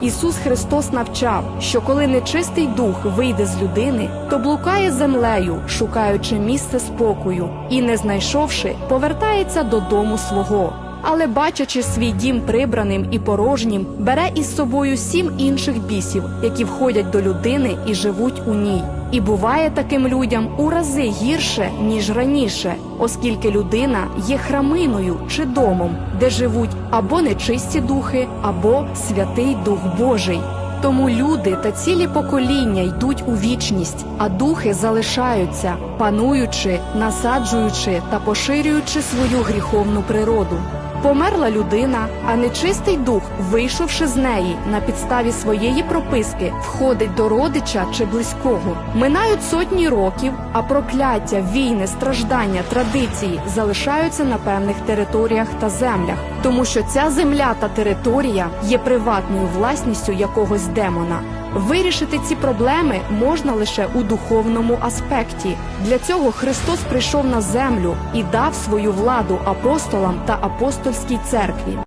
Ісус Христос навчав, що коли нечистий дух вийде з людини, то блукає землею, шукаючи місце спокою, і, не знайшовши, повертається додому свого. Але, бачачи свій дім прибраним і порожнім, бере із собою сім інших бісів, які входять до людини і живуть у ній. І буває таким людям у рази гірше, ніж раніше, оскільки людина є храминою чи домом, де живуть або нечисті духи, або святий Дух Божий. Тому люди та цілі покоління йдуть у вічність, а духи залишаються, пануючи, насаджуючи та поширюючи свою гріховну природу. Померла людина, а нечистий дух, вийшовши з неї на підставі своєї прописки, входить до родича чи близького. Минають сотні років, а прокляття, війни, страждання, традиції залишаються на певних територіях та землях, тому що ця земля та територія є приватною власністю якогось демона. Вирішити ці проблеми можна лише у духовному аспекті. Для цього Христос прийшов на землю і дав свою владу апостолам та апостольській церкві.